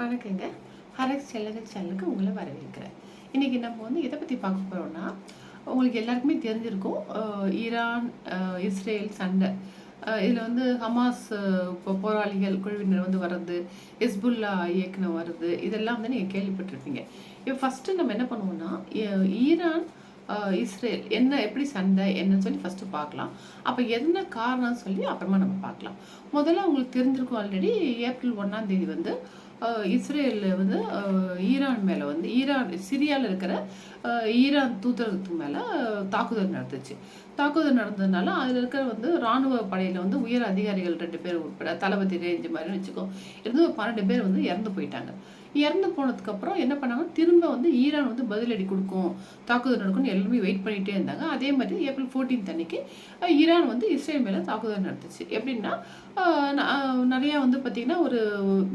வணக்கங்க ஹரக்ஸ் செல்லகர் சேனலுக்கு உங்களை வரவேற்கிறேன். இன்றைக்கி நம்ம வந்து எதை பற்றி பார்க்க போகிறோம்னா உங்களுக்கு எல்லாருக்குமே தெரிஞ்சிருக்கும் ஈரான் இஸ்ரேல் சண்டை. இதில் வந்து ஹமாஸ் போராளிகள் குழுவினர் வந்து வர்றது ஹிஸ்புல்லா இயக்குனர் வர்றது இதெல்லாம் வந்து நீங்கள் கேள்விப்பட்டிருப்பீங்க. இப்போ ஃபஸ்ட்டு நம்ம என்ன பண்ணுவோம்னா ஈரான் இஸ்ரேல் என்ன எப்படி சண்டை என்னன்னு சொல்லி ஃபஸ்ட்டு பார்க்கலாம். அப்போ என்ன காரணம்னு சொல்லி அப்புறமா நம்ம பார்க்கலாம். முதல்ல உங்களுக்கு தெரிஞ்சிருக்கும் ஆல்ரெடி ஏப்ரல் ஒன்றாம் தேதி வந்து இஸ்ரேலில் வந்து ஈரான் மேலே வந்து ஈரான் சிரியாவில் இருக்கிற அஹ், ஈரான் தூதரகத்துக்கு மேலே தாக்குதல் நடந்துச்சு. தாக்குதல் நடந்ததுனால அதில் இருக்கிற வந்து ராணுவ படையில் வந்து உயர் அதிகாரிகள் ரெண்டு பேர் உட்பட தளபதி ரேஞ்சு மாதிரி வச்சுக்கோ இருந்து பன்னெண்டு பேர் வந்து இறந்து போயிட்டாங்க. இறந்து போனதுக்கப்புறம் என்ன பண்ணாங்க? திரும்ப வந்து ஈரான் வந்து பதிலடி கொடுக்கும் தாக்குதல் நடக்கும்னு எல்லாருமே வெயிட் பண்ணிகிட்டே இருந்தாங்க. அதே மாதிரி ஏப்ரல் 14th அன்னைக்கு ஈரான் வந்து இஸ்ரேல் மேலே தாக்குதல் நடத்துச்சு எப்படின்னா நிறையா வந்து பார்த்திங்கன்னா ஒரு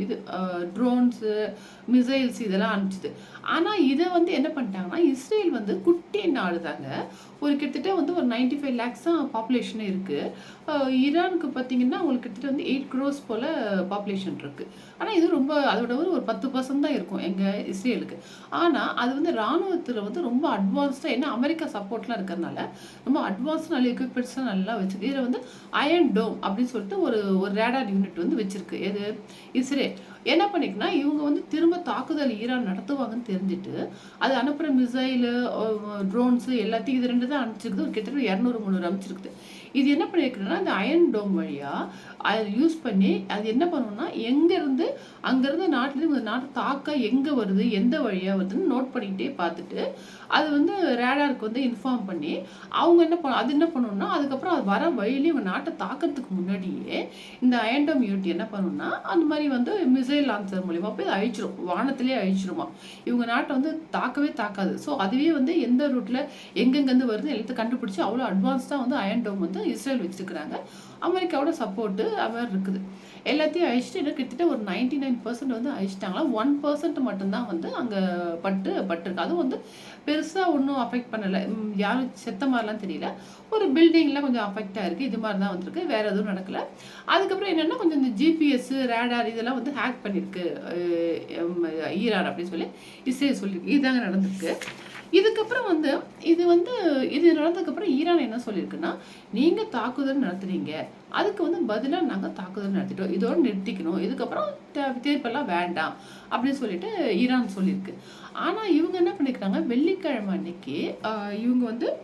இது ட்ரோன்ஸு மிசைல்ஸ் இதெல்லாம் அனுப்பிச்சுது. ஆனால் இதை வந்து என்ன பண்ணிட்டாங்கன்னா இஸ்ரேல் வந்து குட்டி நாடு தாங்க ஒரு கிட்டத்தட்ட வந்து ஒரு 95 ஃபைவ் லேக்ஸ் தான் பாப்புலேஷன் இருக்குது ஈரானுக்கு பார்த்தீங்கன்னா உங்களுக்கு கிட்டத்தட்ட வந்து எயிட் க்ரோஸ் போல் பாப்புலேஷன் இருக்குது ஆனால் இது ரொம்ப அதோட ஒரு ஒரு பத்து பர்சன்ட் தான் இருக்கும் எங்கள் இஸ்ரேலுக்கு. ஆனால் அது வந்து இராணுவத்தில் வந்து ரொம்ப அட்வான்ஸ்டாக ஏன்னா அமெரிக்கா சப்போர்ட்லாம் இருக்கிறதுனால ரொம்ப அட்வான்ஸ்டு நல்ல எக்யூப்மெண்ட்ஸ்லாம் நல்லா வச்சுருக்கு. இதில் வந்து அயன் டோம் அப்படின்னு சொல்லிட்டு ஒரு ஒரு ரேடார் யூனிட் வந்து வச்சுருக்கு. எது? இஸ்ரேல். என்ன பண்ணிக்கனா இவங்க வந்து திரும்ப தாக்குதல் ஈரான் நடத்துவாங்கன்னு தெரிஞ்சுட்டு அது அனுப்புகிற மிசைலு ட்ரோன்ஸு எல்லாத்தையும் இது ரெண்டு தான் அனுப்பிச்சிருக்குது. ஒரு கிட்டத்தட்ட இரநூறு முந்நூறு அனுப்பிச்சிருக்குது. இது என்ன பண்ணியிருக்குன்னா அந்த அயன் டோம் வழியாக அதை யூஸ் பண்ணி அது என்ன பண்ணணும்னா எங்கேருந்து அங்கேருந்து நாட்டிலேருந்து இந்த நாட்டை தாக்க எங்கே வருது எந்த வழியாக வருதுன்னு நோட் பண்ணிக்கிட்டே பார்த்துட்டு அது வந்து ரேடாருக்கு வந்து இன்ஃபார்ம் பண்ணி அவங்க என்ன பண்ண அது என்ன பண்ணணும்னா அதுக்கப்புறம் அது வர வழியிலே இவங்க நாட்டை தாக்கிறதுக்கு முன்னாடியே இந்த அயன்டோம் யூனிட் என்ன பண்ணணும்னா அந்த மாதிரி வந்து மிசைல் லான்சர் மூலிமா போய் அழிச்சிரும். வானத்திலே அழிச்சிருமா. இவங்க நாட்டை வந்து தாக்கவே தாக்காது. ஸோ அதுவே வந்து எந்த ரூட்டில் எங்கெங்கேருந்து வருது எல்லாத்தையும் கண்டுபிடிச்சி அவ்வளோ அட்வான்ஸ்டாக வந்து அயன்டோம் டோம் வந்து இஸ்ரேல் வச்சுருக்கிறாங்க. அமெரிக்காவோட சப்போர்ட்டு அவர் இருக்குது. எல்லாத்தையும் அழிச்சிட்டு கிட்டத்தட்ட ஒரு நைன்டி நைன் பர்சன்ட் வந்து அழிச்சிட்டாங்களா? ஒன் பர்சன்ட் மட்டும்தான் வந்து அங்கே பட்டு பட்டிருக்கு. அதுவும் வந்து பெருசாக ஒன்றும் அஃபெக்ட் பண்ணலை. யாரும் செத்த மாதிரிலாம் தெரியல. ஒரு பில்டிங்லாம் கொஞ்சம் அஃபெக்டாக இருக்குது இது மாதிரி தான் வந்திருக்கு. வேறு எதுவும் நடக்கலை. அதுக்கப்புறம் என்னென்னா கொஞ்சம் இந்த ஜிபிஎஸ் ரேடார் இதெல்லாம் வந்து ஹேக் பண்ணியிருக்கு. ஈரார் ஈரான் அப்படின்னு சொல்லி இஸ்ரேல் சொல்லியிருக்கு. இதாங்க நடந்திருக்கு. இதுக்கப்புறம் வந்து இது வந்து இது நடந்ததுக்கப்புறம் ஈரான் என்ன சொல்லியிருக்குன்னா நீங்கள் தாக்குதல் நடத்துறீங்க அதுக்கு வந்து பதிலாக நாங்கள் தாக்குதல் நடத்திட்டோம். இதோட நிறுத்திக்கணும். இதுக்கப்புறம் தே- தீர்ப்பெல்லாம் வேண்டாம். அப்படின்னு சொல்லிட்டு ஈரான் சொல்லியிருக்கு ஆனால் இவங்க என்ன பண்ணியிருக்காங்க வெள்ளிக்கிழமை அன்னைக்கு இவங்க வந்து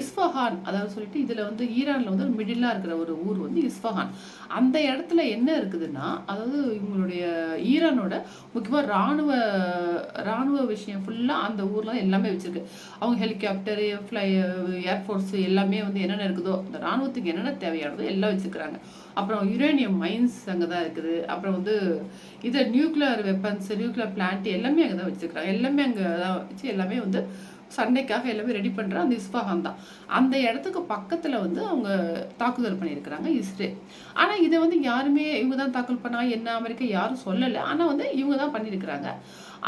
இஸ்ஃபஹான் அதாவது சொல்லிட்டு இதில் வந்து ஈரானில் வந்து மிடிலாக இருக்கிற ஒரு ஊர் வந்து இஸ்ஃபஹான். அந்த இடத்துல என்ன இருக்குதுன்னா அதாவது இவங்களுடைய ஈரானோட முக்கியமாக ராணுவ ராணுவ விஷயம் ஃபுல்லாக அந்த ஊரில் எல்லாமே வச்சிருக்கு. அவங்க ஹெலிகாப்டரு ஃப்ளை ஏர்ஃபோர்ஸ் எல்லாமே வந்து என்னென்ன இருக்குதோ அந்த ராணுவத்துக்கு என்னென்ன தேவையானதோ எல்லாம் வச்சுருக்கிறாங்க. அப்புறம் யுரேனியம் மைன்ஸ் அங்கே தான் இருக்குது. அப்புறம் வந்து இது நியூக்ளியர் வெப்பன்ஸ் நியூக்ளியர் பிளான்ட் எல்லாமே அங்கே தான் வச்சுருக்காங்க எல்லாமே அங்கே தான் வச்சு எல்லாமே வந்து சண்டைக்காக எல்லாமே ரெடி பண்ணுற அந்த இஸ்ஃபஹான் தான். அந்த இடத்துக்கு பக்கத்தில் வந்து அவங்க தாக்குதல் பண்ணியிருக்கிறாங்க இஸ்ரேல் ஆனால் இதை வந்து யாருமே இவங்க தான் தாக்கல் பண்ணா என்ன அமெரிக்கா யாரும் சொல்லலை. ஆனால் வந்து இவங்க தான் பண்ணியிருக்கிறாங்க.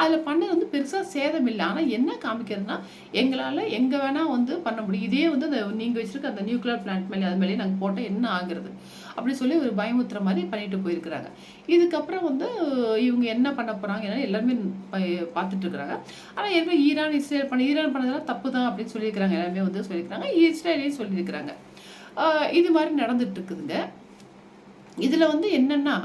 அதில் பண்ணது வந்து பெருசாக சேதம் இல்லை. ஆனால் என்ன காமிக்கிறதுனா எங்களால் எங்கே வேணால் வந்து பண்ண முடியும். இதே வந்து அந்த நீங்கள் வச்சுருக்க அந்த நியூக்ளியர் பிளான்ட் மேலே அது மேலேயே நாங்கள் போட்டால் என்ன ஆகுறது? அப்படி சொல்லி ஒரு பயமுத்துற மாதிரி பண்ணிட்டு போயிருக்கிறாங்க. இதுக்கப்புறம் வந்து இவங்க என்ன பண்ண போகிறாங்க ஏன்னா எல்லாருமே பார்த்துட்டு இருக்கிறாங்க. ஆனால் ஏற்கனவே ஈரான் இஸ்ரேல் பண்ண ஈரான் பண்ணதெல்லாம் தப்பு தான் அப்படின்னு சொல்லியிருக்கிறாங்க. எல்லாருமே வந்து சொல்லியிருக்கிறாங்க. இஸ்ரேலையும் சொல்லியிருக்கிறாங்க. இது மாதிரி நடந்துட்டு இருக்குதுங்க. இதில் வந்து என்னன்னா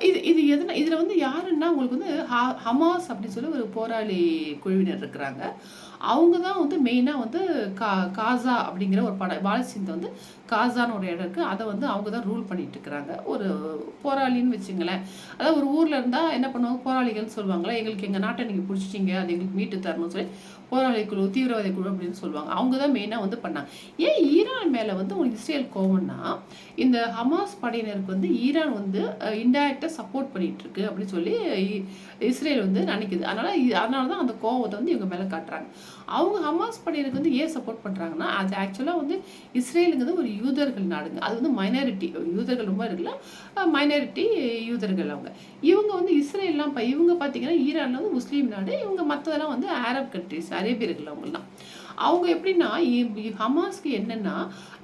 இது இது எதுனா இதில் வந்து யாருன்னா உங்களுக்கு வந்து ஹா ஹமாஸ் அப்படின்னு சொல்லி ஒரு போராளி குழுவினர் இருக்கிறாங்க. அவங்க தான் வந்து மெயினாக வந்து கா காசா அப்படிங்கிற ஒரு படம் பாலஸ்தீனத்தை வந்து காசான ஒரு இடம் இருக்குது அதை வந்து அவங்க தான் ரூல் பண்ணிட்டு இருக்கிறாங்க. ஒரு போராளின்னு வச்சுங்களேன். அதாவது ஒரு ஊரில் இருந்தால் என்ன பண்ணுவாங்க? போராளிகள்னு சொல்லுவாங்களே எங்களுக்கு எங்கள் நாட்டை நீங்கள் பிடிச்சிட்டீங்க. அது எங்களுக்கு மீட்டு தரணும்னு சொல்லி போராளி குழு தீவிரவாதி குழு அப்படின்னு சொல்லுவாங்க. அவங்க தான் மெயினாக வந்து பண்ணாங்க. ஏன் ஈரான் மேலே வந்து உங்களுக்கு இஸ்ரேல் கோவம்னா இந்த ஹமாஸ் படையினருக்கு வந்து ஈரான் வந்து இன்டைரக்டாக சப்போர்ட் பண்ணிட்டு இருக்கு அப்படின்னு சொல்லி இ- இஸ்ரேல் வந்து நினைக்குது. அதனால அதனால தான் அந்த கோவத்தை வந்து இவங்க மேலே காட்டுறாங்க. அவங்க ஹமாஸ் படையினருக்கு வந்து ஏன் சப்போர்ட் பண்ணுறாங்கன்னா அது ஆக்சுவலாக வந்து இஸ்ரேலுங்கிறது ஒரு யூதர்கள் நாடுங்க. அது வந்து மைனாரிட்டி யூதர்கள் ரொம்ப இருக்குல்ல மைனாரிட்டி யூதர்கள் அவங்க. இவங்க வந்து இஸ்ரேல்லாம் இப்போ இவங்க பார்த்தீங்கன்னா ஈரானில் வந்து முஸ்லீம் நாடு இவங்க மற்றதெல்லாம் வந்து அரப் கண்ட்ரிஸ் அரேபியர்கள் அவங்கெல்லாம். அவங்க எப்படின்னா இ- ஹமாஸ்க்கு என்னென்னா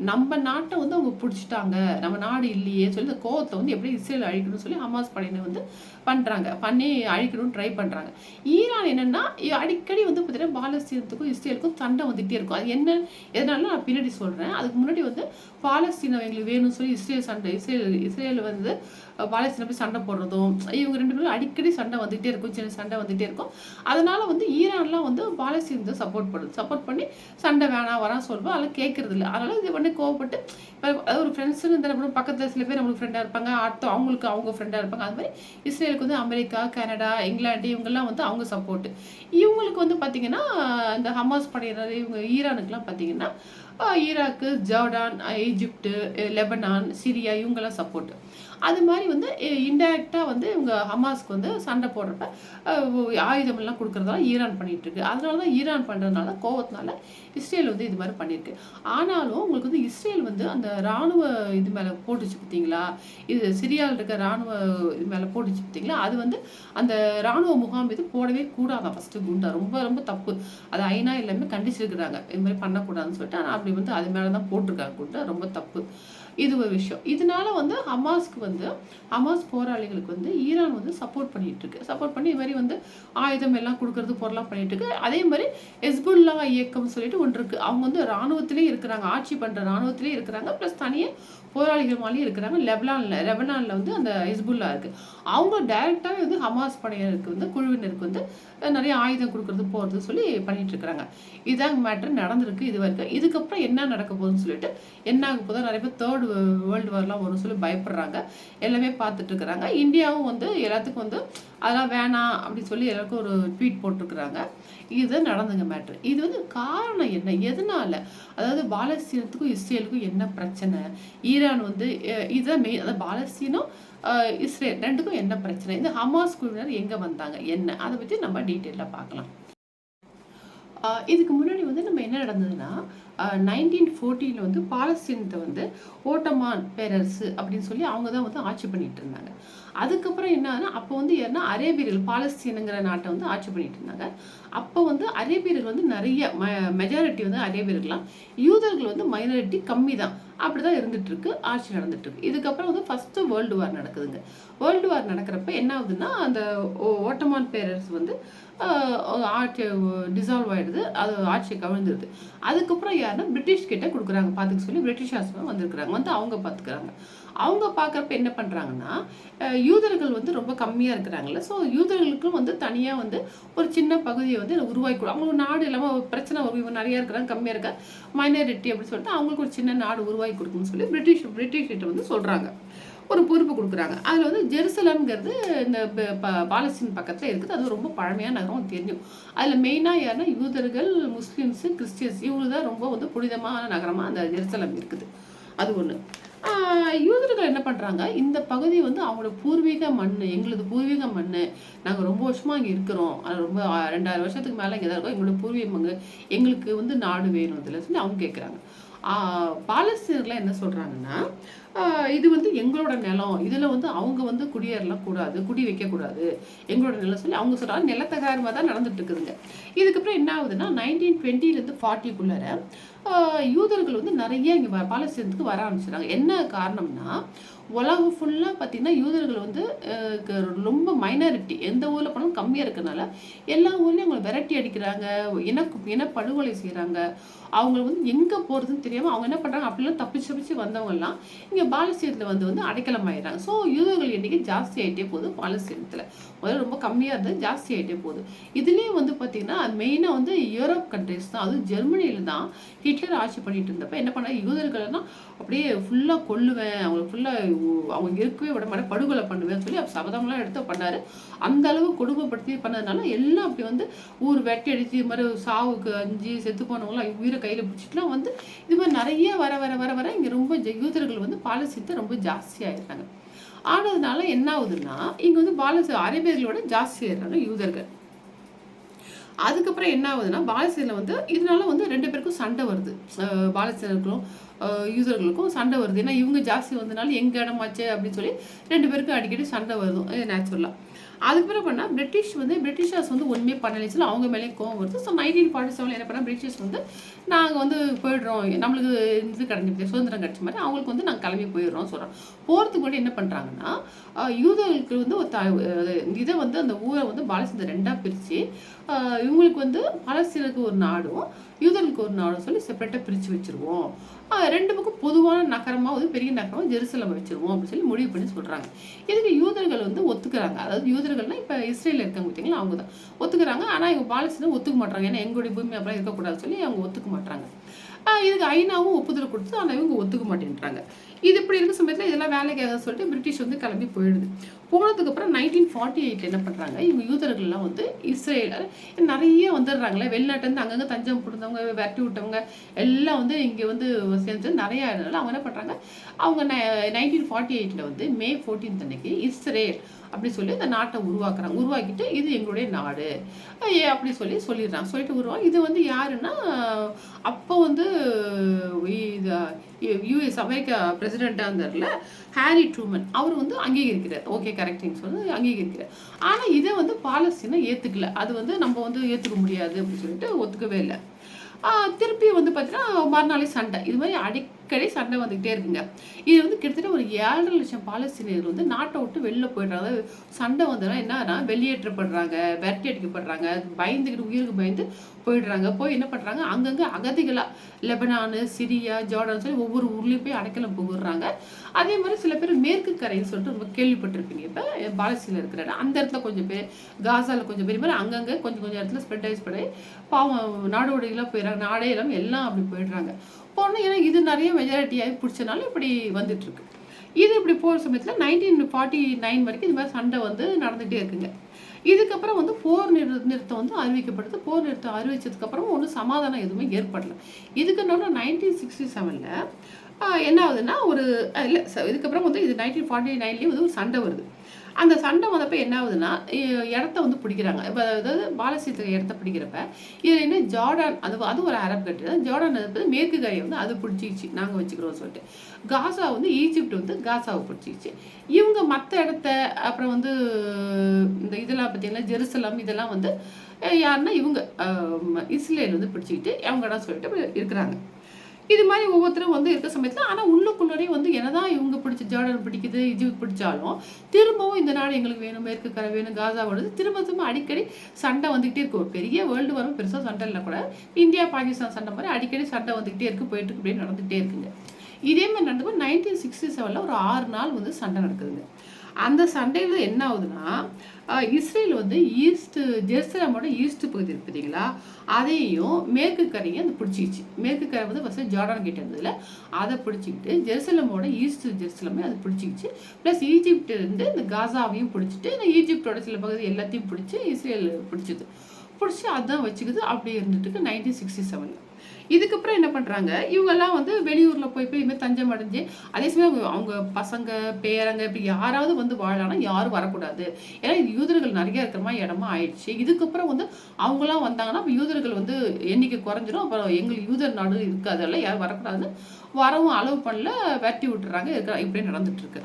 நம்ம நாட்டை வந்து அவங்க பிடிச்சிட்டாங்க நம்ம நாடு இல்லையே சொல்லி இந்த கோவத்தை வந்து எப்படி இஸ்ரேல் அழிக்கணும்னு சொல்லி ஹமாஸ் படையினர் வந்து பண்ணுறாங்க பண்ணி அழிக்கணும்னு ட்ரை பண்ணுறாங்க ஈரான் என்னென்னா அடிக்கடி வந்து பார்த்தீங்கன்னா பாலஸ்தீனத்துக்கும் இஸ்ரேலுக்கும் சண்டை வந்துட்டே இருக்கும். அது என்ன எதனால நான் பின்னாடி சொல்றேன். அதுக்கு முன்னாடி வந்து பாலஸ்தீனம் எங்களுக்கு வேணும்னு சொல்லி இஸ்ரேல் சண்டை இஸ்ரேல் இஸ்ரேல் வந்து அஹ், போய் சண்டை போடுறதும் இவங்க ரெண்டு பேரும் அடிக்கடி சண்டை வந்துகிட்டே இருக்கும் சின்ன சண்டை வந்துகிட்டே இருக்கும். அதனால வந்து ஈரான்லாம் வந்து பாலஸ்தீனத்தை சப்போர்ட் பண்ணுது சப்போர்ட் பண்ணி சண்டை வேணாம் வரான் சொல்வோம் அதெல்லாம் கேட்கறது இல்லை அதனால இது பண்ணி கோவப்பட்டு இப்போ அதாவது ஒரு ஃப்ரெண்ட்ஸுன்னு இந்த நம்ம பக்கத்தில் சில பேர் நம்மளுக்கு ஃப்ரெண்டாக இருப்பாங்க அடுத்த அவங்களுக்கு அவங்க ஃப்ரெண்டாக இருப்பாங்க. அது மாதிரி இஸ்ரேலுக்கு வந்து அமெரிக்கா கனடா இங்கிலாந்து இவங்கெல்லாம் வந்து அவங்க சப்போர்ட் இவங்களுக்கு வந்து பார்த்தீங்கன்னா இந்த ஹமாஸ் படையினர் இவங்க ஈரானுக்குலாம் பார்த்தீங்கன்னா Iraq Jordan Egypt Lebanon Syria இவங்கெல்லாம் சப்போர்ட்டு அது மாதிரி வந்து இன்டைரக்டாக வந்து இவங்க ஹமாஸ்க்கு வந்து சண்டை போடுறப்ப ஆயுதம்லாம் கொடுக்குறதெல்லாம் ஈரான் பண்ணிகிட்டு இருக்கு அதனால தான் ஈரான் பண்ணுறதுனால கோவத்தினால இஸ்ரேல் வந்து இது மாதிரி பண்ணியிருக்கு. ஆனாலும் உங்களுக்கு வந்து இஸ்ரேல் வந்து அந்த ராணுவ இது மேலே போட்டுச்சு பார்த்தீங்களா இது சிரியாவில் இருக்க இராணுவ இது மேலே போட்டுச்சு பார்த்தீங்களா அது வந்து அந்த ராணுவ முகாம் இது போடவே கூடாதான் ஃபஸ்ட்டு குண்டா. ரொம்ப ரொம்ப தப்பு. அது ஐநா எல்லாமே கண்டிச்சிருக்கிறாங்க. இது மாதிரி பண்ணக்கூடாதுன்னு சொல்லிட்டு ஆனால் அப்படி வந்து அது மேலே தான் போட்டிருக்காங்க குண்டா. ரொம்ப தப்பு. இது ஒரு விஷயம். இதனால வந்து ஹமாஸ்க்கு வந்து ஹமாஸ் போராளிகளுக்கு வந்து ஈரான் வந்து சப்போர்ட் பண்ணிட்டு இருக்கு சப்போர்ட் பண்ணி இது மாதிரி வந்து ஆயுதம் எல்லாம் கொடுக்கறது பொருளாக பண்ணிட்டு இருக்கு அதே மாதிரி ஹெஸ்புல்லா இயக்கம் சொல்லிட்டு ஒன்று இருக்கு. அவங்க வந்து ராணுவத்திலே இருக்கிறாங்க. ஆட்சி பண்ற ராணுவத்திலே இருக்கிறாங்க. ப்ளஸ் தனியே போராளிகள் மாதிரியும் இருக்கிறாங்க. லெபனான்ல லெபனான்ல வந்து அந்த ஹிஸ்புல்லா இருக்கு. அவங்க டைரக்டாவே வந்து ஹமாஸ் படையினருக்கு வந்து குழுவினருக்கு வந்து நிறைய ஆயுதம் கொடுக்கறது போறது சொல்லி பண்ணிட்டு இருக்கிறாங்க. இதான் மேட்டர் நடந்திருக்கு இது வரைக்கும். இதுக்கப்புறம் என்ன நடக்க போகுதுன்னு சொல்லிட்டு என்ன ஆக போதோ நிறைய பேர் தேர்ட் வேர்ல்டு வார்லாம் வரும் சொல்லி பயப்படுறாங்க. எல்லாமே பார்த்துட்டு இருக்கிறாங்க. இந்தியாவும் வந்து எல்லாத்துக்கும் வந்து அதெல்லாம் வேணாம் அப்படின்னு சொல்லி எல்லாருக்கும் ஒரு ட்வீட் போட்டிருக்கிறாங்க. இது நடந்துங்க மேட்ரு இது வந்து காரணம் என்ன? எதனால? அதாவது பாலஸ்தீனத்துக்கும் இஸ்ரேலுக்கும் என்ன பிரச்சனை? ஈரான் வந்து இதுதான் மெயின் அதாவது பாலஸ்தீனம் இஸ்ரேல் ரெண்டுக்கும் என்ன பிரச்சனை? இந்த ஹமாஸ் குழுவினர் எங்கே வந்தாங்க? என்ன? அதை பற்றி நம்ம டீட்டெயிலாக பார்க்கலாம். இதுக்கு முன்னாடி வந்து நம்ம என்ன நடந்ததுன்னா நைன்டீன் ஃபோர்டீனில் வந்து பாலஸ்தீனத்தை வந்து ஓட்டமான் பேரரசு அப்படின்னு சொல்லி அவங்க தான் வந்து ஆட்சி பண்ணிட்டு இருந்தாங்க. அதுக்கப்புறம் என்னன்னா அப்போ வந்து ஏன்னா அரேபியர்கள் பாலஸ்தீனுங்கிற நாட்டை வந்து ஆட்சி பண்ணிட்டு இருந்தாங்க. அப்போ வந்து அரேபியர்கள் வந்து நிறைய மெஜாரிட்டி வந்து அரேபியர்கள்லாம் யூதர்கள் வந்து மைனாரிட்டி கம்மி தான் அப்படி தான் இருக்கு ஆட்சி நடந்துட்டுருக்கு. இதுக்கப்புறம் வந்து ஃபஸ்ட்டு வேர்ல்டு வார் நடக்குதுங்க. வேர்ல்டு வார் நடக்கிறப்ப என்ன ஆகுதுன்னா அந்த ஓ- ஓட்டமான் பேரரசு வந்து ஆட்சி டிசால்வ் ஆகிடுது அது ஆட்சி கவிழ்ந்துடுது அதுக்கப்புறம் யாருன்னா பிரிட்டிஷ் கிட்ட கொடுக்குறாங்க. பார்த்துக்க சொல்லி பிரிட்டிஷ் பிரிட்டிஷார்ஸ் வந்திருக்கிறாங்க. வந்து அவங்க பார்த்துக்கிறாங்க. அவங்க பார்க்குறப்ப என்ன பண்ணுறாங்கன்னா யூதர்கள் வந்து ரொம்ப கம்மியாக இருக்கிறாங்கல்ல. ஸோ யூதர்களுக்கும் வந்து தனியாக வந்து ஒரு சின்ன பகுதியை வந்து உருவாக்கி கொடு. அவங்களுக்கு நாடு இல்லாமல் பிரச்சனை வரும். இவங்க நிறையா இருக்கிறாங்க கம்மியாக இருக்கா மைனாரிட்டி அப்படின்னு சொல்லிட்டு அவங்களுக்கு ஒரு சின்ன நாடு உருவாக்கி கொடுக்குன்னு சொல்லி பிரிட்டிஷ் பிரிட்டிஷ் கிட்ட வந்து சொல்கிறாங்க ஒரு பொறுப்பு கொடுக்குறாங்க. அதில் வந்து ஜெருசலம்ங்கிறது இந்த ப- ப- பாலஸ்தீன் பக்கத்தில் இருக்குது. அது ரொம்ப பழமையான நகரம் தெரியும். அதில் மெயினாக யாருன்னா யூதர்கள் முஸ்லீம்ஸு கிறிஸ்டியன்ஸ். இவங்க தான் ரொம்ப வந்து புனிதமான நகரமாக அந்த ஜெருசலம் இருக்குது. அது ஒன்று யூதர்கள் என்ன பண்ணுறாங்க இந்த பகுதி வந்து அவங்களோட பூர்வீக மண் எங்களது பூர்வீக மண் நாங்கள் ரொம்ப வருஷமாக இங்கே இருக்கிறோம். ரொம்ப ரெண்டாயிரம் வருஷத்துக்கு மேலே இங்கே தான் இருக்கோம். எங்களோட பூர்வீக மங்கு எங்களுக்கு வந்து நாடு வேணும் இதில் சொல்லி அவங்க கேட்குறாங்க பாலஸ்தீனர்லாம் என்ன சொல்கிறாங்கன்னா இது வந்து எங்களோட நிலம். இதில் வந்து அவங்க வந்து குடியேறலாம் கூடாது குடி வைக்கக்கூடாது எங்களோட நிலம் சொல்லி அவங்க சொல்கிறாங்க நிலத்தகாரமாக தான் நடந்துட்டு இருக்குதுங்க. இதுக்கப்புறம் என்ன ஆகுதுன்னா நைன்டீன் டுவெண்ட்டிலேருந்து ஃபார்ட்டிக்குள்ளார யூதர்கள் வந்து நிறைய இங்கே பாலஸ்தீனத்துக்கு வர ஆரம்பிச்சிடுறாங்க. என்ன காரணம்னா உலகம் ஃபுல்லாக பார்த்திங்கன்னா யூதர்கள் வந்து க- ரொம்ப மைனாரிட்டி எந்த ஊரில் போனாலும் கம்மியாக இருக்கிறனால எல்லா ஊர்லேயும் அவங்களை விரட்டி அடிக்கிறாங்க. இன இன படுகொலை செய்கிறாங்க அவங்க வந்து எங்கே போகிறதுன்னு தெரியாமல் அவங்க என்ன பண்ணுறாங்க அப்படிலாம் தப்பிச்சு தப்பிச்சு வந்தவங்கலாம் இங்கே பாலஸ்தீனத்தில் வந்து வந்து அடைக்கலம் ஆயிடுறாங்க ஸோ யூதர்கள் எண்ணிக்கை ஜாஸ்தி ஆகிட்டே போகுது பாலஸ்தீனத்தில். முதல்ல ரொம்ப கம்மியாக இருந்தது ஜாஸ்தி ஆகிட்டே போகுது. இதுலேயே வந்து பார்த்தீங்கன்னா மெயினாக வந்து யூரோப் கண்ட்ரிஸ் தான். அதுவும் ஜெர்மனியில் தான் ஹிட்லர் ஆட்சி பண்ணிட்டு இருந்தப்ப என்ன பண்ணாங்க? யூதர்கள்லாம் அப்படியே ஃபுல்லாக கொல்லுவேன் அவங்க ஃபுல்லாக அவங்க இருக்கவே விட மாட்டேன் படுகொலை பண்ணுவேன் சொல்லி அவர் சபதம்லாம் எடுத்து பண்ணார். அந்த அளவு கொடுமைப்படுத்தி பண்ணதுனால எல்லாம் அப்படி வந்து ஊர் வெட்டி அடித்து இது மாதிரி சாவுக்கு அஞ்சு செத்து போனவங்களாம் உயிரை கையில் கையில் பிடிச்சிட்டுலாம் வந்து இது மாதிரி நிறைய வர வர வர வர இங்கே ரொம்ப யூதர்கள் வந்து பாலஸ்தீனத்தை ரொம்ப ஜாஸ்தியாகிடுறாங்க ஆனதுனால என்ன ஆகுதுன்னா இங்கே வந்து பாலஸ் அரேபியர்களோட ஜாஸ்தியாகிடுறாங்க யூதர்கள். அதுக்கப்புறம் என்ன ஆகுதுன்னா பாலஸ்தீனில் வந்து இதனால வந்து ரெண்டு பேருக்கும் சண்டை வருது. அஹ் யூசர்களுக்கும் சண்டை வருது. ஏன்னா இவங்க ஜாஸ்தி வந்தனால எங்கள் இடமாச்சு அப்படின்னு சொல்லி ரெண்டு பேருக்கும் அடிக்கடி சண்டை வருது. நேச்சுரலாக அதுக்கப்புறம் பண்ணால் பிரிட்டிஷ் வந்து பிரிட்டிஷர்ஸ் வந்து ஒன்றுமே பண்ணலை சொல்லி அவங்க மேலே கோவம் வருது. ஸோ நைன்டீன் ஃபார்ட்டி செவனில் என்ன பண்ணால் பிரிட்டிஷ் வந்து நாங்கள் வந்து போயிடுறோம். நம்மளுக்கு இது கிடைஞ்சி சுதந்திரம் கிடைச்ச மாதிரி அவங்களுக்கு வந்து நாங்கள் கிளம்பி போயிடுறோம் சொல்கிறோம் போகிறதுக்கு முன்னாடி என்ன பண்ணுறாங்கன்னா யூதர்களுக்கு வந்து ஒரு த இதை வந்து அந்த ஊரை வந்து பாலஸ்தீனத்தை ரெண்டாக பிரித்து இவங்களுக்கு வந்து பாலஸ்தீனுக்கு ஒரு நாடும் யூதர்களுக்கு ஒரு நாடும் சொல்லி செப்பரேட்டாக பிரித்து வச்சுருவோம். ரெண்டு பக்கம் பொதுவான நகரமாக வந்து பெரிய நகரமாக ஜெருசலம் வச்சிருவோம் அப்படின்னு சொல்லி முடிவு பண்ணி சொல்கிறாங்க இதுக்கு யூதர்கள் வந்து ஒத்துக்கிறாங்க. அதாவது யூதர்கள்னால் இப்போ இஸ்ரேலில் இருக்காங்க பார்த்தீங்களா அவங்க தான் ஒத்துக்கிறாங்க. ஆனால் இவங்க பாலஸ்தீனம் ஒத்துக்க மாட்டாங்க. ஏன்னா எங்களுடைய பூமி அப்படிலாம் இருக்கக்கூடாதுன்னு சொல்லி அவங்க ஒத்துக்க மாட்டாங்க. இதுக்கு ஐநாவும் ஒப்புதல் கொடுத்து ஆனால் இவங்க ஒத்துக்க மாட்டேன்றாங்க. இது இப்படி இருக்க சமயத்தில் இதெல்லாம் வேலைக்காக சொல்லிட்டு பிரிட்டிஷ் வந்து கிளம்பி போயிடுது. போனதுக்கு அப்புறம் நைன்டீன் ஃபார்ட்டி எயிட் என்ன பண்ணுறாங்க இவங்க யூதர்கள்லாம் வந்து இஸ்ரேல் நிறைய வந்துடுறாங்களே. வெளிநாட்டிலேருந்து அங்கங்கே தஞ்சம் கொடுத்தவங்க வெட்டி விட்டவங்க எல்லாம் வந்து இங்கே வந்து சேர்ந்து நிறைய ஆயிடுறதுனால அவங்க என்ன பண்ணுறாங்க அவங்க நைன்டீன் ஃபார்ட்டி எயிட்டில் வந்து மே ஃபோர்டீன்த் அன்னைக்கு இஸ்ரேல் அப்படி சொல்லி இந்த நாட்டை உருவாக்குறாங்க. உருவாக்கிட்டு இது எங்களுடைய நாடு. ஏ அப்படி சொல்லி சொல்லிடுறாங்க. சொல்லிட்டு உருவாங்க இது வந்து யாருன்னா அப்போ வந்து இது யூஎஸ் அமெரிக்கா பிரசிடெண்ட்டாக இருந்தார்ல ஹாரி ட்ரூமன். அவர் வந்து அங்கீகரிக்கிறார். ஓகே கரெக்டிங் சொல்லி அங்கீகரிக்கிறார். ஆனால் இதை வந்து பாலஸ்தீனை ஏற்றுக்கல அது வந்து நம்ம வந்து ஏற்றுக்க முடியாது அப்படின்னு சொல்லிட்டு ஒத்துக்கவே இல்லை. திருப்பி வந்து பார்த்தீங்கன்னா மறுநாளே சண்டை. இது மாதிரி அடிக்கடி சண்டை வந்துக்கிட்டே இருக்குங்க. இது வந்து கிட்டத்தட்ட ஒரு ஏழரை லட்சம் பாலஸ்தீனியர்கள் வந்து நாட்டை விட்டு வெளில போயிடுறாங்க. சண்டை வந்து என்னன்னா வெளியேற்றப்படுறாங்க விரட்டி அடிக்கப்படுறாங்க பயந்துக்கிட்டு உயிருக்கு பயந்து போயிடுறாங்க. போய் என்ன பண்ணுறாங்க அங்கங்கே அகதிகளாக லெபனானு சிரியா ஜோர்டன் சொல்லி ஒவ்வொரு ஊர்லேயும் போய் அடைக்கலம் புகுறாங்க. அதே மாதிரி சில பேர் மேற்கு கரைன்னு சொல்லிட்டு ரொம்ப கேள்விப்பட்டிருப்பீங்க. இப்போ பாலஸ்தீனில் இருக்கிற அந்த இடத்துல கொஞ்சம் பேர் காசாவில் கொஞ்சம் பேர் மாதிரி அங்கங்கே கொஞ்சம் கொஞ்சம் இடத்துல ஸ்ப்ரெட் ஆகி ஸ்ப்ரெட் ஆகி பாவம் நாடோடிகளாக போயிடுறாங்க. நாடே எல்லாம் எல்லாம் அப்படி போயிடுறாங்க. போனால் ஏன்னா இது நிறைய மெஜாரிட்டியாகி பிடிச்சனால இப்படி வந்துட்டுருக்கு. இது இப்படி போகிற சமயத்தில் நைன்டீன் ஃபார்ட்டி நைன் வரைக்கும் இது மாதிரி சண்டை வந்து நடந்துகிட்டே இருக்குங்க. இதுக்கப்புறம் வந்து போர் நிறு நிறுத்தம் வந்து அறிவிக்கப்படுது. போர் நிறுத்தம் அறிவித்ததுக்கப்புறம் ஒன்றும் சமாதானம் எதுவுமே ஏற்படல. இதுக்கு நடுவில் நைன்டீன் சிக்ஸ்டி செவனில் என்ன ஆகுதுன்னா ஒரு இல்லை இதுக்கப்புறம் வந்து இது நைன்டீன் ஃபார்ட்டி நைன்லேயும் வந்து ஒரு சண்டை வருது. அந்த சண்டை வந்தப்போ என்ன ஆகுதுன்னா இடத்த வந்து பிடிக்கிறாங்க. இப்போ அதாவது பாலசீத்துக்கு இடத்த பிடிக்கிறப்ப இதில் என்ன ஜார்டான் அது அது ஒரு அரப் கட்டி தான் ஜார்டான் வந்து மேற்கு கரையை வந்து அது பிடிச்சிச்சு நாங்கள் வச்சுக்கிறோம் சொல்லிட்டு. காசா வந்து ஈஜிப்ட் வந்து காசாவை பிடிச்சிச்சு இவங்க மற்ற இடத்த அப்புறம் வந்து இந்த இதெல்லாம் பார்த்தீங்கன்னா ஜெருசலம் இதெல்லாம் வந்து யாருன்னா இவங்க இஸ்ரேல் வந்து பிடிச்சிக்கிட்டு அவங்க இடம் சொல்லிட்டு இருக்கிறாங்க. இது மாதிரி ஒவ்வொருத்தரும் வந்து இருக்க சமயத்தில் ஆனால் உள்ளுக்குள்ளரே வந்து என்னதான் இவங்க பிடிச்ச ஜார்டன் பிடிக்குது இஜிப்ட் பிடிச்சாலும் திரும்பவும் இந்த நாடு எங்களுக்கு வேணும் மேற்கு கரை வேணும் காசா வருது திரும்ப திரும்ப அடிக்கடி சண்டை வந்துகிட்டே இருக்கும். ஒரு பெரிய வேர்ல்டு வரும் பெருசாக சண்டை இல்லை கூட இந்தியா பாகிஸ்தான் சண்டை மாதிரி அடிக்கடி சண்டை வந்துகிட்டே இருக்கு போயிட்டு இருக்கு இப்படியே நடந்துகிட்டே இருக்குங்க. இதே மாதிரி நடந்தப்போ நைன்டீன் சிக்ஸ்டி செவனில் ஒரு ஆறு நாள் வந்து சண்டை நடக்குதுங்க. அந்த சண்டையில் என்ன ஆகுதுன்னா இஸ்ரேல் வந்து ஈஸ்ட் ஜெருசலமோட ஈஸ்ட் பகுதி இருக்கு பார்த்தீங்களா அதையும் மேற்கு கரையும் அது பிடிச்சிச்சு மேற்கு கரை வந்து ஃபஸ்ட்டு ஜார்டான் கிட்ட இருந்ததில் அதை பிடிச்சிக்கிட்டு ஜெருசலமோட ஈஸ்ட் ஜெருசலமே அது பிடிச்சிக்கிச்சு. ப்ளஸ் ஈஜிப்ட் இருந்து இந்த காசாவையும் பிடிச்சிட்டு இந்த ஈஜிப்டோட சில பகுதி எல்லாத்தையும் பிடிச்சி இஸ்ரேல் பிடிச்சிது. பிடிச்சி அதான் வச்சுக்குது. அப்படியே இருந்துட்டு நைன்டீன் சிக்ஸ்டி செவனில் இதுக்கப்புறம் என்ன பண்ணுறாங்க இவங்கெல்லாம் வந்து வெளியூரில் போய் போய் இதுமாதிரி தஞ்சம் அடைஞ்சு அதே சமயம் அவங்க பசங்க பேரங்க இப்படி யாராவது வந்து வாழலாம் யாரும் வரக்கூடாது. ஏன்னா இது யூதர்கள் நிறைய இருக்கிற மாதிரி இடமா ஆயிடுச்சு. இதுக்கப்புறம் வந்து அவங்களாம் வந்தாங்கன்னா யூதர்கள் வந்து எண்ணிக்கை குறைஞ்சிரும். அப்புறம் எங்களுக்கு யூதர் நாடு இருக்காதெல்லாம் யாரும் வரக்கூடாது வரவும் அளவு பண்ணல வெட்டி விட்டுறாங்க இருக்கிற இப்படியே நடந்துட்டு இருக்கு.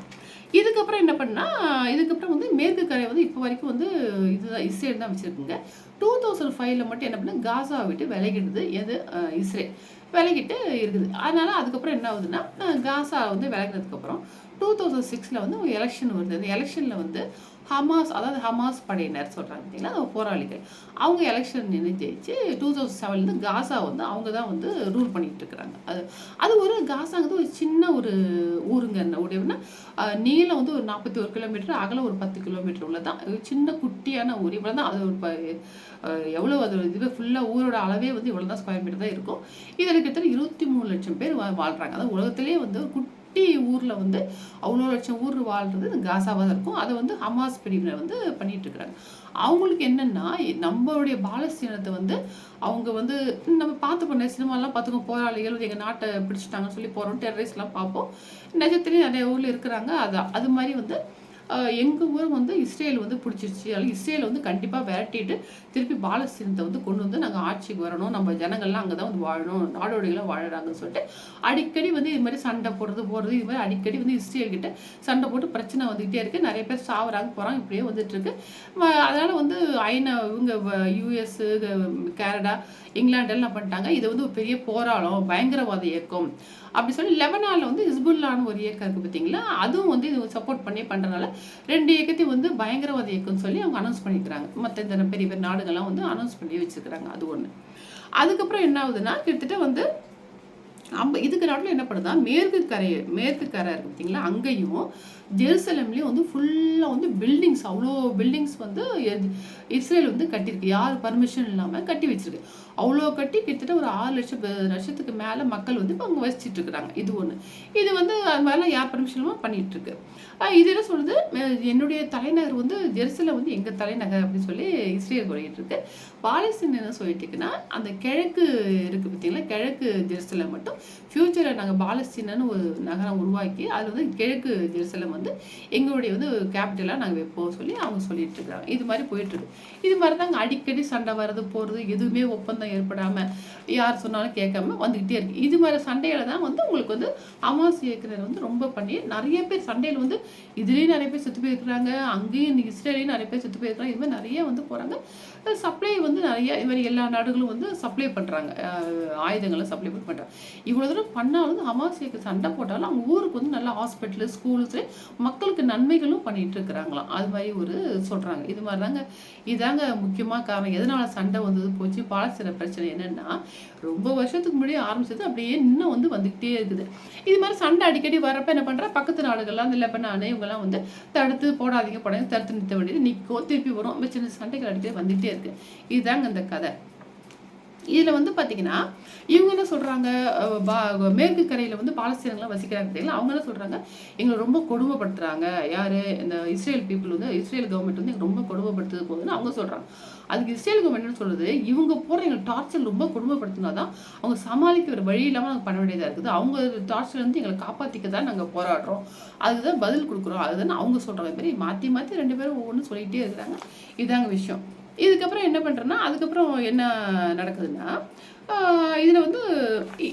இதுக்கப்புறம் என்ன பண்ணால் இதுக்கப்புறம் வந்து மேற்கு கரை வந்து இப்போ வரைக்கும் வந்து இதுதான் இஸ்ரேல் தான் வச்சுருக்குங்க. டூ தௌசண்ட் ஃபைவ்ல மட்டும் என்ன பண்ணால் காசா விட்டு விலகிடுது எது இஸ்ரேல். விலகிட்டு இருக்குது. அதனால் அதுக்கப்புறம் என்ன ஆகுதுன்னா காசா வந்து விலகினதுக்கப்புறம் டூ தௌசண்ட் சிக்ஸில் வந்து எலெக்ஷன் வருது. அந்த எலெக்ஷனில் வந்து ஹமாஸ் அதாவது ஹமாஸ் படையினர் சொல்கிறாங்க பார்த்தீங்களா போராளிகள். அவங்க எலெக்ஷன் நின்று ஜெயிச்சு டூ தௌசண்ட் செவன்லேருந்து காசா வந்து அவங்க தான் வந்து ரூல் பண்ணிகிட்டு இருக்கிறாங்க. அது அது ஒரு காசாங்கிறது ஒரு சின்ன ஒரு ஊருங்க. உடையவுன்னா நீளம் வந்து ஒரு நாற்பத்தி ஒரு கிலோமீட்டர் அகலம் ஒரு பத்து கிலோமீட்டர் உள்ளதான். சின்ன குட்டியான ஊர். இவ்வளோ தான் அது ஒரு எவ்வளோ அது இதுவே ஃபுல்லாக ஊரோட அளவே வந்து இவ்வளோ தான் ஸ்கொயர் மீட்டர் தான் இருக்கும். இதில் கிட்டத்தட்ட இருபத்தி மூணு லட்சம் பேர் வாழ்கிறாங்க அதாவது உலகத்திலே வந்து குட்டி குட்டி ஊரில் வந்து அவ்வளோ லட்சம் ஊர் வாழ்கிறது இந்த காசாவாக தான் இருக்கும். அதை வந்து ஹமாஸ் பிரிவினர் வந்து பண்ணிகிட்ருக்குறாங்க அவங்களுக்கு என்னென்னா நம்மளுடைய பாலஸ்தீனத்தை வந்து அவங்க வந்து நம்ம பார்த்து பண்ண சினிமாலாம் பார்த்துக்கோ போராளிகள் எங்கள் நாட்டை பிடிச்சிட்டாங்கன்னு சொல்லி போகிறோம் டெரரிஸ்ட்லாம் பார்ப்போம். நிஜத்துலேயும் நிறைய ஊரில் இருக்கிறாங்க. அது அது மாதிரி வந்து எங்கள் ஊர் வந்து இஸ்ரேல் வந்து பிடிச்சிருச்சு. அதனால் இஸ்ரேல் வந்து கண்டிப்பாக விரட்டிட்டு திருப்பி பாலஸ்தீனத்தை வந்து கொண்டு வந்து நாங்கள் ஆட்சிக்கு வரணும். நம்ம ஜனங்கள்லாம் அங்கே தான் வந்து வாழணும். நாடோடிகளாக வாழறாங்கன்னு சொல்லிட்டு அடிக்கடி வந்து இது மாதிரி சண்டை போடுறது போடுறது இது மாதிரி அடிக்கடி வந்து இஸ்ரேல் கிட்ட சண்டை போட்டு பிரச்சனை வந்துகிட்டே இருக்குது நிறைய பேர் சாவறாங்க போகிறாங்க இப்படியே வந்துட்டு இருக்கு. அதனால் வந்து ஐநா இவங்க யூஎஸ் கனடா இங்கிலாண்டில் என்ன பண்ணிட்டாங்க. இது வந்து ஒரு பெரிய போராளம் பயங்கரவாத இயக்கம். அப்படி சொல்லி லெபனானில் வந்து ஹிஸ்புல்லான்னு ஒரு இயக்கம் இருக்குது பார்த்தீங்களா? அதுவும் வந்து இது சப்போர்ட் பண்ணி பண்ணுறதுனால ரெண்டு இயக்கத்தையும் வந்து பயங்கரவாத இயக்கம்னு சொல்லி அவங்க அனௌன்ஸ் பண்ணிக்கிறாங்க. மற்ற இந்த பெரிய பெரிய நாடுகள்லாம் வந்து அனௌன்ஸ் பண்ணி வச்சுருக்கிறாங்க. அது ஒன்று அதுக்கப்புறம் என்ன ஆகுதுன்னா கிட்டத்தட்ட வந்து அம்ப இதுக்கு நாட்டில் என்ன பண்ணுதா மேற்கு கரை மேற்கு கரை இருக்கு பார்த்தீங்களா? அங்கேயும் ஜெருசலம்லேயும் வந்து ஃபுல்லாக வந்து பில்டிங்ஸ் அவ்வளோ பில்டிங்ஸ் வந்து இஸ்ரேல் வந்து கட்டியிருக்கு. யார் பர்மிஷன் இல்லாமல் கட்டி வச்சிருக்கு. அவ்வளோ கட்டி கிட்டத்தட்ட ஒரு ஆறு லட்சம் லட்சத்துக்கு மேலே மக்கள் வந்து இப்போ அவங்க வசிச்சுட்டு இருக்கிறாங்க. இது ஒன்று இது வந்து அது மாதிரிலாம் யார் பர்மிஷனமாக பண்ணிட்டு இருக்கு இது என்ன சொல்கிறது என்னுடைய தலைநகர் வந்து ஜெருசலம் வந்து எங்கள் தலைநகர் அப்படின்னு சொல்லி இஸ்ரேல் சொல்லிட்டு இருக்கு பாலஸ்தீன் என்ன சொல்லிட்டு அந்த கிழக்கு இருக்கு பார்த்தீங்களா? கிழக்கு ஜெருசலம் மட்டும். ஃபியூச்சரில் நாங்கள் பாலஸ்தீனன்னு ஒரு நகரம் உருவாக்கி அதில் வந்து கிழக்கு ஜெருசலம் வந்து எங்களுடைய வந்து கேபிட்டலாக நாங்கள் வைப்போம் சொல்லி அவங்க சொல்லிட்டு இருக்காங்க இது மாதிரி போயிட்டு இருக்கு இது மாதிரி தாங்க அடிக்கடி சண்டை வர்றது போகிறது எதுவுமே ஒப்பந்தம் ஏற்படாமல் யார் சொன்னாலும் கேட்காம வந்துக்கிட்டே இருக்கு. இது மாதிரி சண்டையில் தான் வந்து உங்களுக்கு வந்து அமாவாசை இயக்குனர் வந்து ரொம்ப பண்ணி நிறைய பேர் சண்டையில் வந்து இதுலேயும் நிறைய பேர் செத்து போயிருக்கிறாங்க அங்கேயும் இஸ்ரேலையும் நிறைய பேர் செத்து போயிருக்கிறாங்க இது மாதிரி நிறைய வந்து போகிறாங்க சப்ளை வந்து நிறைய இது மாதிரி எல்லா நாடுகளும் வந்து சப்ளை பண்ணுறாங்க ஆயுதங்களை சப்ளை பண்ணுறாங்க இவ்வளோ தூரம் பண்ணாலும் வந்து அமாவாசைக்கு சண்டை போட்டாலும் அவங்க ஊருக்கு வந்து நல்ல ஹாஸ்பிட்டலு ஸ்கூல்ஸு மக்களுக்கு நன்மைகளும் பண்ணிட்டு இருக்கிறாங்களாம். அது மாதிரி ஒரு சொல்கிறாங்க இது மாதிரி தாங்க இதாங்க முக்கியமாக காரணம். எதனால் சண்டை வந்தது போச்சு? பாலஸ்தீன பிரச்சனை என்னென்னா ரொம்ப வருஷத்துக்கு முன்னாடியே ஆரம்பிச்சது அப்படியே இன்னும் வந்து வந்துக்கிட்டே இருக்குது. இது மாதிரி சண்டை அடிக்கடி வரப்ப என்ன பண்ணுறா பக்கத்து நாடுகள்லாம் அந்த லெபனானு இவங்கெல்லாம் வந்து தடுத்து போடாதீங்க போடாதீங்க தடுத்து நிறுத்த வேண்டியது நிற்கும் திருப்பி வரும். சின்ன சண்டைகள் அடிக்கடி வந்துகிட்டே இருக்கு. இதுதாங்க அந்த கதை. இதில் வந்து பார்த்தீங்கன்னா இவங்க என்ன சொல்கிறாங்க மேற்கு கரையில் வந்து பாலஸ்தீனங்களாம் வசிக்கிறாங்க தெரியல அவங்க என்ன சொல்கிறாங்க எங்களை ரொம்ப கொடுமைப்படுத்துகிறாங்க யார்? இந்த இஸ்ரேல் பீப்புள் வந்து இஸ்ரேல் கவர்மெண்ட் வந்து எங்களுக்கு ரொம்ப கொடுமைப்படுத்துது போகுதுன்னு அவங்க சொல்கிறாங்க அதுக்கு இஸ்ரேல் கவர்மெண்ட் சொல்கிறது இவங்க போகிற எங்கள் டார்ச்சர் ரொம்ப கொடுமைப்படுத்தினா தான் அவங்க சமாளிக்க ஒரு வழி இல்லாமல் நாங்கள் பண்ண வேண்டியதாக இருக்குது. அவங்க டார்ச்சர் வந்து எங்களை காப்பாற்றிக்க தான் நாங்கள் போராடுறோம். அதுதான் பதில் கொடுக்குறோம். அதுதான் அவங்க சொல்கிறாங்க மாதிரி மாற்றி மாற்றி ரெண்டு பேரும் ஒவ்வொன்றும் சொல்லிகிட்டே இருக்கிறாங்க. இதாங்க விஷயம். இதுக்கப்புறம் என்ன பண்ணுறேன்னா அதுக்கப்புறம் என்ன நடக்குதுன்னா இதில் வந்து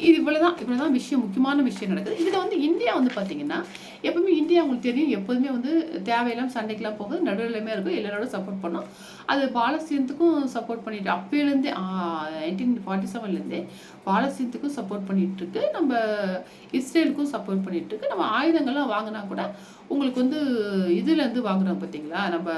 இது இவ்வளோ தான் இவ்வளோ தான் விஷயம் முக்கியமான விஷயம் நடக்குது. இதில் வந்து இந்தியா வந்து பார்த்தீங்கன்னா எப்பவுமே இந்தியா உங்களுக்கு தெரியும் எப்போதுமே வந்து தேவையெல்லாம் சண்டைக்கெல்லாம் போகுது நடுவிலுமே இருக்கும் எல்லாரோட சப்போர்ட் பண்ணோம். அது பாலஸ்தீனத்துக்கும் சப்போர்ட் பண்ணிட்டு அப்போலேருந்தே நைன்டீன் ஃபார்ட்டி செவன்லேருந்தே பாலஸ்தீனத்துக்கும் சப்போர்ட் பண்ணிட்டு இருக்கு நம்ம இஸ்ரேலுக்கும் சப்போர்ட் பண்ணிட்டு இருக்கு நம்ம ஆயுதங்கள்லாம் வாங்கினா கூட உங்களுக்கு வந்து இதுலேருந்து வாங்குறோம் பார்த்தீங்களா நம்ம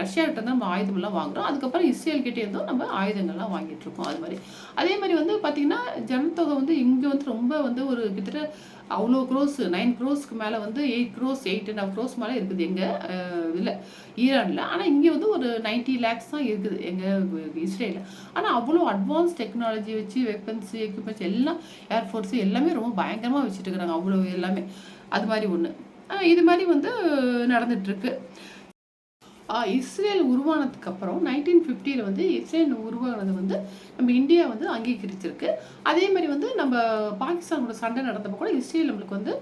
ரஷ்யாகிட்ட தான் நம்ம ஆயுதமெல்லாம் வாங்குகிறோம் அதுக்கப்புறம் இஸ்ரேல்கிட்டே இருந்தும் நம்ம ஆயுதங்கள்லாம் வாங்கிட்டு இருக்கோம் அது மாதிரி. அதே மாதிரி வந்து பார்த்திங்கன்னா ஜனத்தொகை வந்து இங்கே வந்து ரொம்ப வந்து ஒரு கிட்டத்தட்ட அவ்வளோ க்ரோஸ் நைன் க்ரோஸ்க்கு மேலே வந்து eight crores eight and half crores மேலே இருக்குது. எங்கள் இதில் ஈரானில். ஆனால் இங்கே வந்து ஒரு நைன்ட்டி லேக்ஸ் தான் இருக்குது எங்கள் இஸ்ரேலில். ஆனால் அவ்வளோ அட்வான்ஸ் டெக்னாலஜி வச்சு வெப்பன்ஸ் எக்யூப்மெண்ட்ஸ் எல்லாம் ஏர்ஃபோர்ஸு எல்லாமே ரொம்ப பயங்கரமாக வச்சுட்டு இருக்கிறாங்க. அவ்வளோ எல்லாமே. அது மாதிரி ஒன்று இது மாதிரி வந்து நடந்துட்டுருக்கு இஸ்ரேல் உருவானதுக்கு அப்புறம் நைன்டீன் ஃபிஃப்டியில் வந்து இஸ்ரேல் உருவானது வந்து நம்ம இந்தியா வந்து அங்கீகரிச்சிருக்கு. அதே மாதிரி வந்து நம்ம பாகிஸ்தானோட சண்டை நடந்தப்போ கூட இஸ்ரேல் நம்மளுக்கு வந்து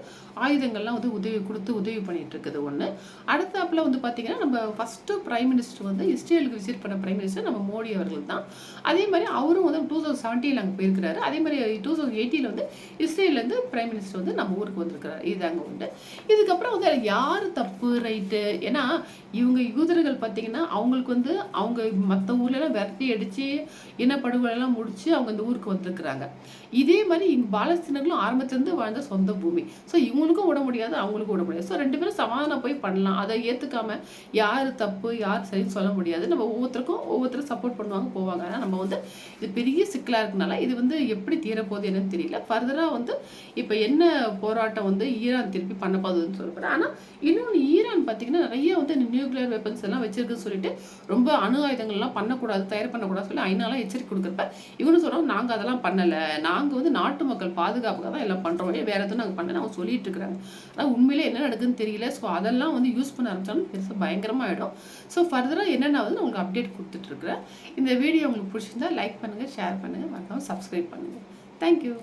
ஆயுதங்கள்லாம் வந்து உதவி கொடுத்து உதவி பண்ணிட்டு இருக்குது ஒன்று அடுத்தாப்பில் வந்து பார்த்தீங்கன்னா நம்ம ஃபஸ்ட்டு பிரைம் மினிஸ்டர் வந்து இஸ்ரேலுக்கு விசிட் பண்ண பிரைம் மினிஸ்டர் நம்ம மோடி அவர்கள் தான். அதே மாதிரி அவரும் வந்து டூ தௌசண்ட் செவன்டீனில் அங்கே போயிருக்கிறாரு. அதே மாதிரி டூ தௌசண்ட் எயிட்டியில் வந்து இஸ்ரேலேருந்து பிரைம் மினிஸ்டர் வந்து நம்ம ஊருக்கு வந்திருக்கிறாரு. இது அங்கே உண்டு. இதுக்கப்புறம் வந்து யார் தப்பு ரைட்டு ஏன்னா இவங்க யூதர்கள் பார்த்தீங்கன்னா அவங்களுக்கு வந்து அவங்க மற்ற ஊர்லலாம் விரட்டி அடித்து இனப்படுகொலைலாம் முடித்து அவங்க இந்த ஊருக்கு வந்திருக்கிறாங்க. இதே மாதிரி இங்கே பாலஸ்தீனர்களும் ஆரம்பத்துலேருந்து வாழ்ந்த சொந்த பூமி. ஸோ இவங்க இவங்களுக்கும் விட முடியாது அவங்களுக்கும் விட முடியாது. ஸோ ரெண்டு பேரும் சமாதானம் போய் பண்ணலாம். அதை ஏற்றுக்காம யார் தப்பு யார் சரின்னு சொல்ல முடியாது. நம்ம ஒவ்வொருத்தருக்கும் ஒவ்வொருத்தரும் சப்போர்ட் பண்ணுவாங்க போவாங்க. ஆனால் நம்ம வந்து இது பெரிய சிக்கலாக இருக்கனால இது வந்து எப்படி தீரப்போகுது என்னன்னு தெரியல. ஃபர்தராக வந்து இப்போ என்ன போராட்டம் வந்து ஈரான் திருப்பி பண்ண போகுதுன்னு சொல்லுறேன் ஆனால் இன்னொன்று ஈரான் பார்த்தீங்கன்னா நிறைய வந்து நியூக்ளியர் வெப்பன்ஸ் எல்லாம் வச்சிருக்குன்னு சொல்லிட்டு ரொம்ப அணு ஆயுதங்கள்லாம் பண்ணக்கூடாது தயார் பண்ணக்கூடாது சொல்லி ஐநாலாம் எச்சரிக்கை கொடுக்குறப்ப இவனு சொல்கிறோம் நாங்கள் அதெல்லாம் பண்ணலை. நாங்கள் வந்து நாட்டு மக்கள் பாதுகாப்புக்காக தான் எல்லாம் பண்ணுறோம் வேறு எதுவும் நாங்கள் பண்ணல. அவங்க சொல்லிட்டு சொல்லியிருக்கிறாங்க ஆனால் உண்மையிலே என்ன நடக்குதுன்னு தெரியல. ஸோ அதெல்லாம் வந்து யூஸ் பண்ண ஆரம்பிச்சாலும் பெருசாக பயங்கரமாக ஆகிடும் ஸோ ஃபர்தராக என்னென்ன வந்து உங்களுக்கு அப்டேட் கொடுத்துட்ருக்குறேன். இந்த வீடியோ உங்களுக்கு பிடிச்சிருந்தா லைக் பண்ணுங்கள் ஷேர் பண்ணுங்கள் மறக்காமல் சப்ஸ்கிரைப் பண்ணுங்கள் தேங்க்யூ